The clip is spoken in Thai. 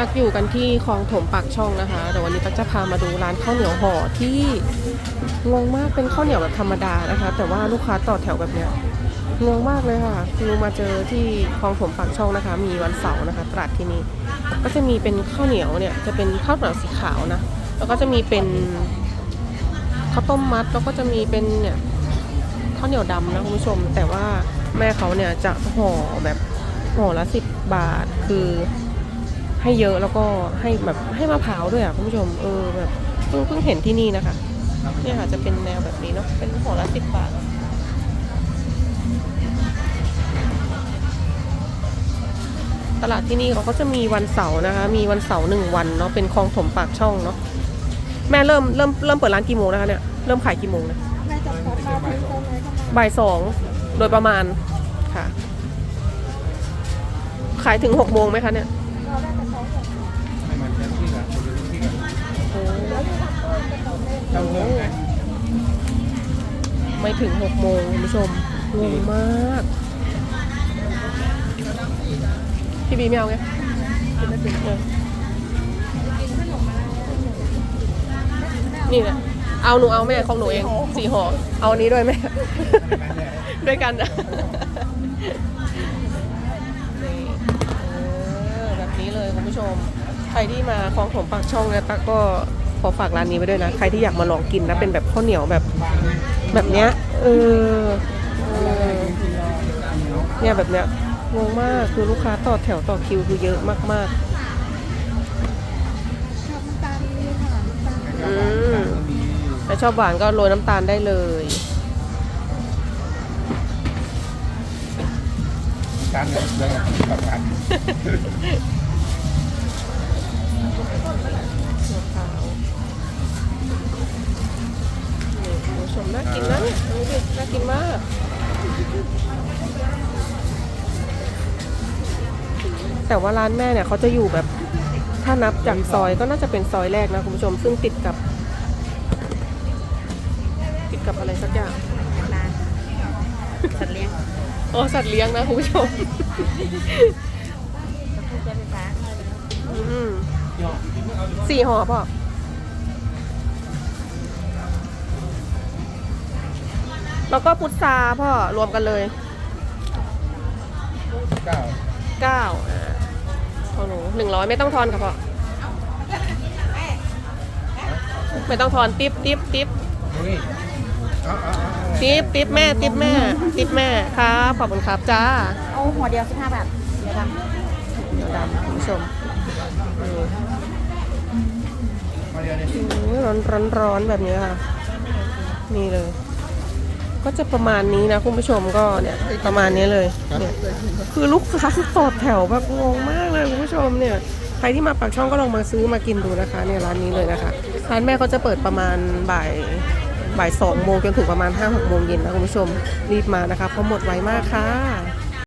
ตักอยู่กันที่คลองถมปากช่องนะคะเดี๋ยววันนี้ตักจะพามาดูร้านข้าวเหนียวห่อที่งงมากเป็นข้าวเหนียวแบบธรรมดานะคะ แต่ว่าลูกค้าต่อแถวแบบเนี้ยงงมากเลยค่ะคือมาเจอที่คลองถมปากช่องนะคะ มีวันเสาร์นะคะตลาดที่นี่ก็จะมีเป็นข้าวเหนียวเนี่ยจะเป็นข้าวเหนียวสีขาวนะแล้วก็จะมีเป็นข้าวต้มมัดแล้วก็จะมีเป็นเนี่ยข้าวเหนียวดำนะคุณผู้ชม แต่ว่าแม่เขาเนี่ยจะห่อแบบห่อละสิบบาทคือ ให้เยอะแล้วก็ให้แบบให้มะพร้าวด้วยอะคุณผู้ชมเออแบบเพิ่งเพิ่งเห็นที่นี่นะคะเนี่ยค่ะจะเป็นแนวแบบนี้เนาะเป็นห่อละสิบบาทตลาดที่นี่เขาก็จะมีวันเสาร์นะคะ มีวันเสาร์หนึ่งวันเนาะเป็นคลองถมปากช่องเนาะแม่เริ่มเริ่มเริ่มเปิดร้านกี่โมงนะคะเนี่ยเริ่มขายกี่โมงนะแม่จะพบมาพื้นต้นเลยบ่ายสองโดยประมาณค่ะ ขายถึงหกโมงไหมคะเนี่ย ไงไม่ถึงหกโมงคุณผู้ชมงงมาก พี่บีไม่เอาไงกินไม่เป็นเลยนี่แหละเอาหนูเอาแม่ของหนูเองสี่ห่อเอาอันนี้ด้วยแม่ ด้วยกันนะนี่เออแบบนี้เลยคุณผู้ชม ใครที่มาคลองถมปากช่องเนี่ยตั๊กก็ข อฝากร้านนี้ไว้ด้วยนะ ใครที่อยากมาลองกินนะเป็นแบบข้าวเหนียวแบบแบบเนี้ยเออเนี่ยแบบเนี้ยงงมากคือลูกค้าต่อแถวต่อคิวคือเยอะมากๆอืมถ้าชอบหวานก็โรยน้ำตาลได้เลยการเงินเรื่องการ น่ากินมากแต่ว่าร้านแม่เนี่ยเขาจะอยู่แบบถ้านับจากซอยก็น่าจะเป็นซอยแรกนะคุณผู้ชม ซึ่งติดกับ ติดกับอะไรสักอย่างร้านสัตว์เลี้ยงอ๋อสัตว์เลี้ยงนะคุณผู้ชมแล้วพูดจะไฟฟ้าอืมสี่ห่อพ่อ แล้วก็พุทราพ่อรวมกันเลยเก้าเก้าอ่าของหนูหนึ่งร้อยไม่ต้องทอนค่ะพ่อไม่ต้องทอนติ๊บติ๊บติ๊บนี่เอาเอาเอาติ๊บติ๊บแม่ติ๊บแม่ติ๊บแม่ครับขอบคุณครับจ้าเอาหัวเดียวสิบห้าบาทเดี๋ยวทเดี๋ยวดำคุณผู้ชมอืมมาเดี๋ยวนี้ ร้อนร้อนร้อนๆแบบนี้ค่ะ นี่เลย ก็จะประมาณนี้นะคุณผู้ชมก็เนี่ยประมาณนี้เลยเนี่ยคือลูกค้าต่อแถวแบบงงมากเลยคุณผู้ชมเนี่ยใครที่มาปากช่องก็ลองมาซื้อมากินดูนะคะเนี่ยร้านนี้เลยนะคะร้านแม่เขาจะเปิดประมาณบ่ายบ่ายสองโมงจนถึงประมาณห้าหกโมงเย็นนะคุณผู้ชมรีบมานะคะเพราะหมดไวมากค่ะ